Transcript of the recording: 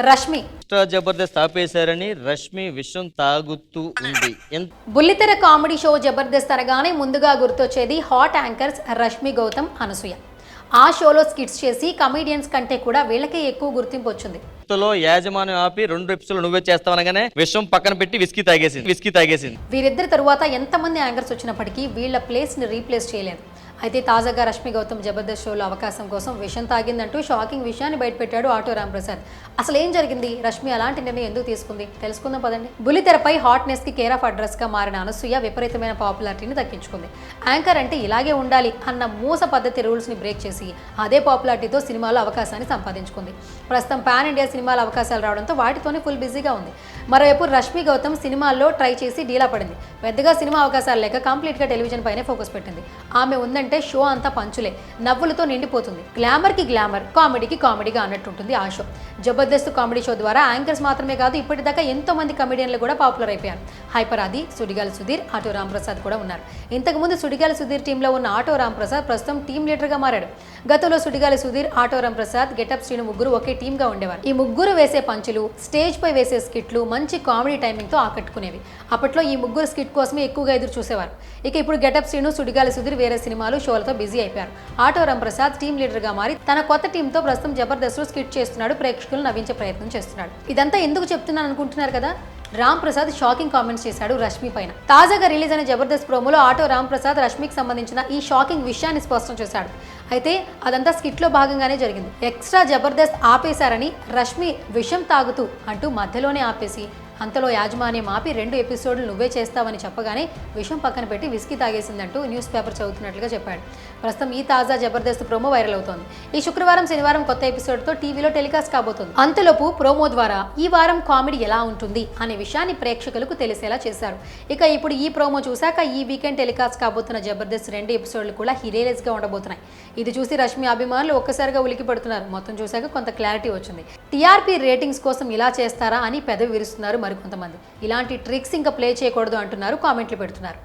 రష్మి. జబర్దస్త్ ఆపేశారని రష్మి విషం తాగుతూ ఉంది. బుల్లితెర కామెడీ షో జబర్దస్త్ అనగానే ముందుగా గుర్తొచ్చేది హాట్ యాంకర్స్ రష్మి గౌతమ్ అనసూయ. ఆ షోలో స్కిట్స్ చేసి కమీడియన్స్ కంటే కూడా వీళ్ళకే ఎక్కువ గుర్తింపు వచ్చింది. యాజమాన్యం ఆపి రెండు ఎపిసోడ్లు నువ్వే చేస్తావనగానే విషం పక్కన పెట్టి విస్కీ తాగేసింది విస్కీ తాగేసింది. వీరిద్దరి తరువాత ఎంతమంది యాంకర్స్ వచ్చినప్పటికీ వీళ్ళ ప్లేస్ని రీప్లేస్ చేయలేదు. అయితే తాజాగా రష్మి గౌతమ్ జబర్దస్త్ షోలో అవకాశం కోసం విషం తాగిందంటూ షాకింగ్ విషయాన్ని బయటపెట్టాడు ఆటో రాంప్రసాద్. అసలు ఏం జరిగింది? రష్మి అలాంటి నిర్ణయం ఎందుకు తీసుకుంది? తెలుసుకుందాం పదండి. బుల్లితెరపై హాట్నెస్కి కేర్ ఆఫ్ అడ్రస్గా మారిన అనసూయ విపరీతమైన పాపులారిటీని దక్కించుకుంది. యాంకర్ అంటే ఇలాగే ఉండాలి అన్న మూస పద్ధతి రూల్స్ని బ్రేక్ చేసి అదే పాపులారిటీతో సినిమాలో అవకాశాన్ని సంపాదించుకుంది. ప్రస్తుతం పాన్ ఇండియా సినిమాల అవకాశాలు రావడంతో వాటితోనే ఫుల్ బిజీగా ఉంది. మరోవైపు రష్మి గౌతమ్ సినిమాల్లో ట్రై చేసి డీలా పడింది పెద్దగా సినిమా అవకాశాలు లేక కంప్లీట్గా టెలివిజన్ పైనే ఫోకస్ పెట్టింది. ఆమె ఉందంటే షో అంతా పంచులే నవ్వులతో నిండిపోతుంది. గ్లామర్కి గ్లామర్ కామెడీకి కామెడీగా అన్నట్టుంటుంది ఆ షో. జబర్దస్త్ కామెడీ షో ద్వారా యాంకర్స్ మాత్రమే కాదు ఇప్పటిదాకా ఎంతో మంది కమెడియన్లు కూడా పాపులర్ అయిపోయారు. హైపర్ ఆది సుడిగాలి సుధీర్ ఆటో రాంప్రసాద్ కూడా ఉన్నారు. ఇంతకుముందు సుడిగాలి సుధీర్ టీంలో ఉన్న ఆటో రాంప్రసాద్ ప్రస్తుతం టీం లీడర్గా మారాడు. గతంలో సుడిగాలి సుధీర్ ఆటోరం ప్రసాద్ గెటప్ శ్రీను ముగ్గురు ఒకే టీంగా ఉండేవారు. ఈ ముగ్గురు వేసే పంచులు స్టేజ్ పై వేసే స్కిట్లు మంచి కామెడీ టైమింగ్తో ఆకట్టుకునేవి. అప్పట్లో ఈ ముగ్గురు స్కిట్ కోసమే ఎక్కువగా ఎదురు చూసేవారు. ఇక ఇప్పుడు గెటప్ శ్రీను సుడిగాలి సుధీర్ వేరే సినిమాలు షోలతో బిజీ అయిపోయారు. ఆటో ప్రసాద్ టీం లీడర్గా మారి తన కొత్త టీంతో ప్రస్తుతం జబర్దస్త్ స్కిట్ చేస్తున్నాడు ప్రేక్షకులు నవ్వించే ప్రయత్నం చేస్తున్నాడు. ఇదంతా ఎందుకు చెప్తున్నాను అనుకుంటున్నారు కదా? రామ్ ప్రసాద్ షాకింగ్ కామెంట్స్ చేశాడు రష్మి పైన. తాజాగా రిలీజ్ అయిన జబర్దస్త్ ప్రోమోలో ఆటో రామ్ ప్రసాద్ రష్మికి సంబంధించిన ఈ షాకింగ్ విషయాన్ని స్పష్టం చేశాడు. అయితే అదంతా స్కిట్లో భాగంగానే జరిగింది. ఎక్స్ట్రా జబర్దస్త్ ఆపేశారని రష్మి విషం తాగుతూ అంటూ మధ్యలోనే ఆపేసి అంతలో యాజమాన్యం ఆపి రెండు ఎపిసోడ్లు నువ్వే చేస్తావని చెప్పగానే విషం పక్కన పెట్టి విస్కీ తాగేసిందంటూ న్యూస్ పేపర్ చదువుతున్నట్లుగా చెప్పాడు. ప్రస్తుతం ఈ తాజా జబర్దస్త్ ప్రోమో వైరల్ అవుతోంది. ఈ శుక్రవారం శనివారం కొత్త ఎపిసోడ్తో టీవీలో టెలికాస్ట్ కాబోతుంది. అంతలోపు ప్రోమో ద్వారా ఈ వారం కామెడీ ఎలా ఉంటుంది అనే విషయాన్ని ప్రేక్షకులకు తెలిసేలా చేశారు. ఇక ఇప్పుడు ఈ ప్రోమో చూశాక ఈ వీకెండ్ టెలికాస్ట్ కాబోతున్న జబర్దస్త్ రెండు ఎపిసోడ్లు కూడా హిరేలెస్గా ఉండబోతున్నాయి. ఇది చూసి రష్మి అభిమానులు ఒక్కసారిగా ఉలికి పడుతున్నారు. మొత్తం చూశాక కొంత క్లారిటీ వచ్చింది. టీఆర్పీ రేటింగ్స్ కోసం ఇలా చేస్తారా అని పెదవి విరుస్తున్నారు మరికొంతమంది. ఇలాంటి ట్రిక్స్ ఇంకా ప్లే చేయకూడదు అంటున్నారు కామెంట్లు పెడుతున్నారు.